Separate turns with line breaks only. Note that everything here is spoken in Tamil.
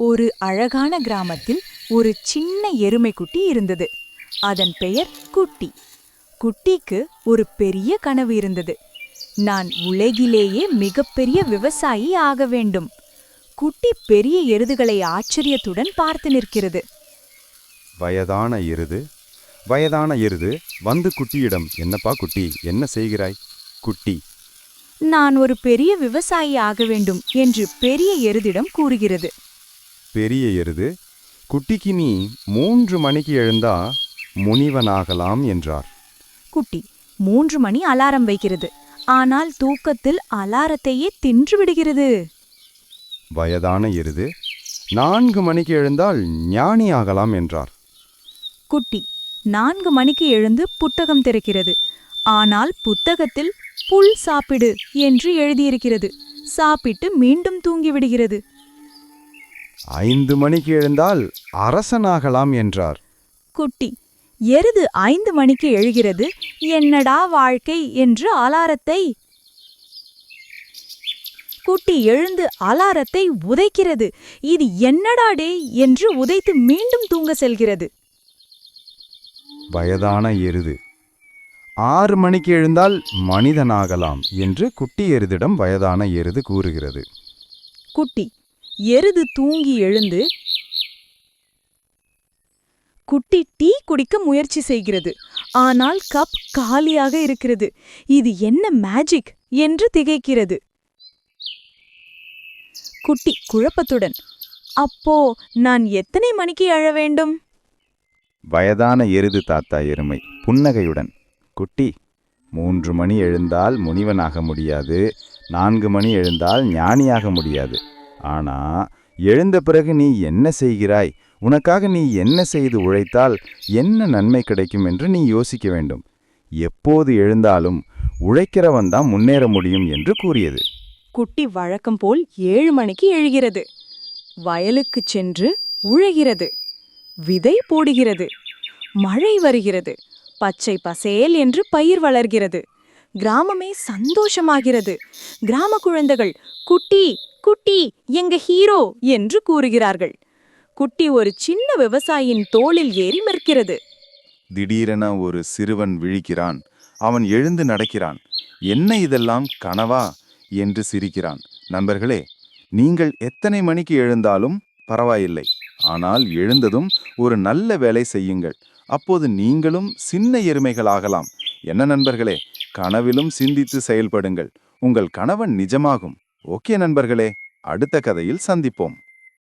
ஒரு அழகான கிராமத்தில் ஒரு சின்ன எருமைக்குட்டி இருந்தது. அதன் பெயர் குட்டி. குட்டிக்கு ஒரு பெரிய கனவு இருந்தது. நான் உலகிலேயே மிகப்பெரிய விவசாயி ஆக வேண்டும். குட்டி பெரிய எருதுகளை ஆச்சரியத்துடன் பார்த்து நிற்கிறது.
வயதான எருது? வயதான எருது வந்து குட்டியிடம் என்னப்பா குட்டி என்ன செய்கிறாய்? குட்டி.
நான் ஒரு பெரிய விவசாயி ஆக வேண்டும் என்று பெரிய எருதிடம் கூறுகிறது.
பெரிய எருது குட்டிக்கு நீ மூன்று மணிக்கு எழுந்தா முனிவனாகலாம் என்றார்.
குட்டி மூன்று மணி அலாரம் வைக்கிறது. ஆனால் தூக்கத்தில் அலாரத்தையே தின்று விடுகிறது.
வயதான எருது நான்கு மணிக்கு எழுந்தால் ஞானி ஆகலாம் என்றார்.
குட்டி நான்கு மணிக்கு எழுந்து புத்தகம் திறக்கிறது. ஆனால் புத்தகத்தில் புல் சாப்பிடு என்று எழுதியிருக்கிறது. சாப்பிட்டு மீண்டும் தூங்கிவிடுகிறது.
ஐந்து மணிக்கு எழுந்தால் அரசனாகலாம் என்றார்.
குட்டி எருது ஐந்து மணிக்கு எழுகிறது என்னடா வாழ்க்கை என்று அலாரத்தை? குட்டி எழுந்து அலாரத்தை உதைக்கிறது இது என்னடா டே என்று உதைத்து மீண்டும் தூங்க செல்கிறது.
வயதான எருது ஆறு மணிக்கு எழுந்தால் மனிதனாகலாம் என்று குட்டி எருதிடம் வயதான எருது கூறுகிறது.
குட்டி எருது தூங்கி எழுந்து குட்டி டீ குடிக்க முயற்சி செய்கிறது. ஆனால் கப் காலியாக இருக்கிறது. இது என்ன மேஜிக் என்று திகைக்கிறது. குட்டி குழப்பத்துடன் அப்போ நான் எத்தனை மணிக்கு எழ வேண்டும்?
வயதான எருது தாத்தா எருமை புன்னகையுடன் குட்டி மூன்று மணி எழுந்தால் முனிவனாக முடியாது. நான்கு மணி எழுந்தால் ஞானியாக முடியாது. ஆனா எழுந்த பிறகு நீ என்ன செய்கிறாய்? உனக்காக நீ என்ன செய்து உழைத்தால் என்ன நன்மை கிடைக்கும் என்று நீ யோசிக்க வேண்டும். எப்போது எழுந்தாலும் உழைக்கிறவன் தான் முன்னேற முடியும் என்று கூறியது.
குட்டி வழக்கம் போல் ஏழு மணிக்கு எழுகிறது. வயலுக்கு சென்று உழைகிறது. விதை போடுகிறது. மழை வருகிறது. பச்சை பசேல் என்று பயிர் வளர்கிறது. கிராமமே சந்தோஷமாகிறது. கிராம குழந்தைகள் குட்டி குட்டி எங்க ஹீரோ என்று கூறுகிறார்கள். குட்டி ஒரு சின்ன விவசாயியின் தோளில் ஏறி மறுக்கிறது.
திடீரென ஒரு சிறுவன் விழிக்கிறான். அவன் எழுந்து நடக்கிறான். என்ன இதெல்லாம் கனவா? என்று சிரிக்கிறான். நண்பர்களே நீங்கள் எத்தனை மணிக்கு எழுந்தாலும் பரவாயில்லை. ஆனால் எழுந்ததும் ஒரு நல்ல வேலை செய்யுங்கள். அப்போது நீங்களும் சின்ன எருமைகளாகலாம். என்ன நண்பர்களே கனவிலும் சிந்தித்து செயல்படுங்கள். உங்கள் கணவன் நிஜமாகும். ஓகே நண்பர்களே. அடுத்த கதையில் சந்திப்போம்.